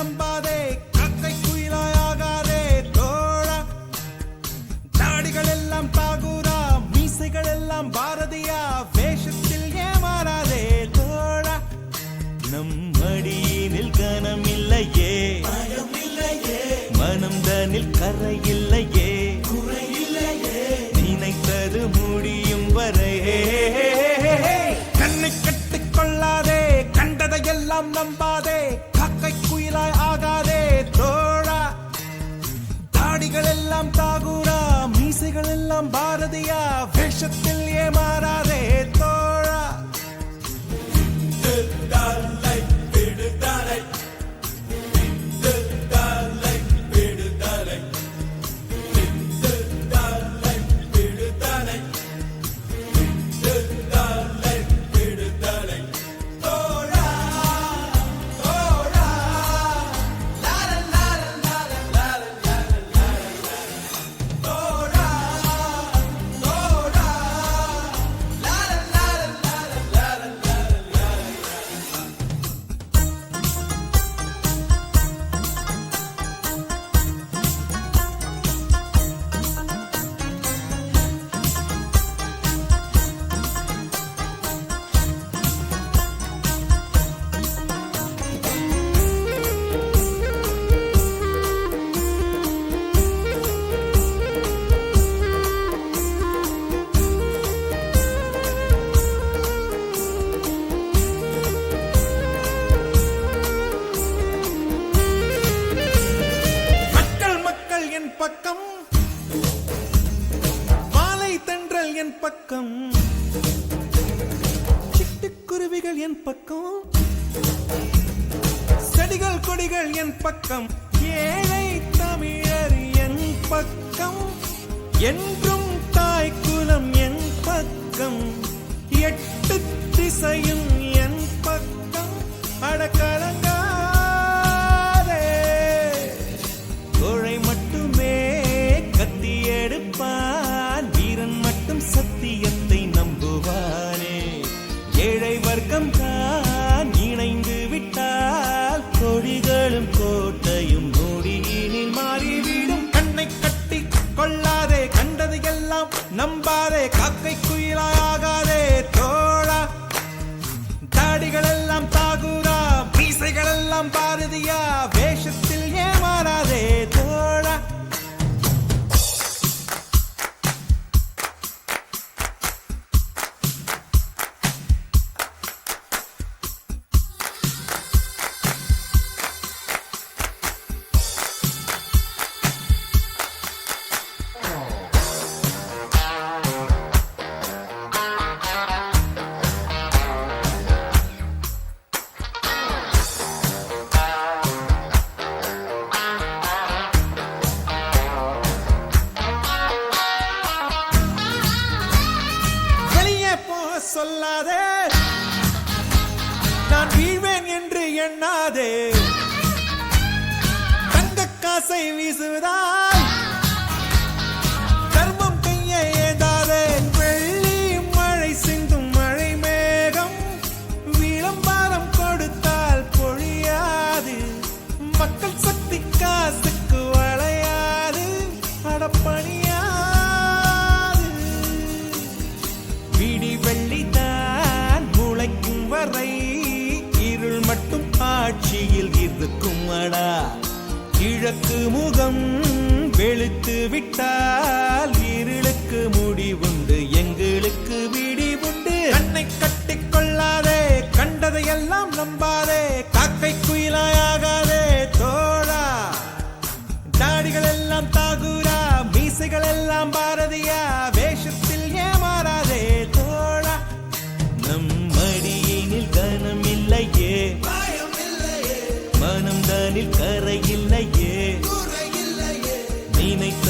நம்பாதே கக்கை குயிலாயாகாதே தோழா. தாடிகள் எல்லாம் தாகூரா மீசைகள் எல்லாம் பாரதியா வேஷத்தில் ஏமாறாதே தோழா. நம் மடியினில் கனம் இல்லையே மனம் தனில் கரை இல்லையே நினைத்தது முடியும் வரை. நம்பாதே. எல்லாம் தாகூரா மீசைகள் எல்லாம் பாரதியா. வேஷத்தில் ஏமாறாதே பக்கம். சிட்டுக்குருவிகள் என் பக்கம். செடிகள் கொடிகள் என் பக்கம். ஏழை தமிழர் என் பக்கம். என்றும் தாய் குலம் என் பக்கம். எட்டு திசையும் என் பக்கம். அடக்கலங்க எல்லாம் நம்பாதே போக சொல்லாதே. நான் வீழ்வேன் என்று எண்ணாதே. தங்க காசை வீசுவதால் தர்மம் கையை ஏந்தாதே. வெள்ளி மழை சிந்தும் மழை மேகம் விளம்பரம் கொடுத்தால் பொழியாது. மக்கள் சக்தி காசுக்கு இருள் காட்சியில் இருக்கும் அடா. கிழக்கு முகம் வெளுத்து விட்டால் இருளுக்கு முடிவுண்டு எங்களுக்கு விடிவுண்டு கண்ணை கட்டிக் கொள்ளாதே கண்டதையெல்லாம் நம்பாதே காக்கை குயிலாயாகாதே தோழா. தாடிகள் எல்லாம் தாகூரா மீசைகள் எல்லாம் பாரதியா. மனம் நினைத்த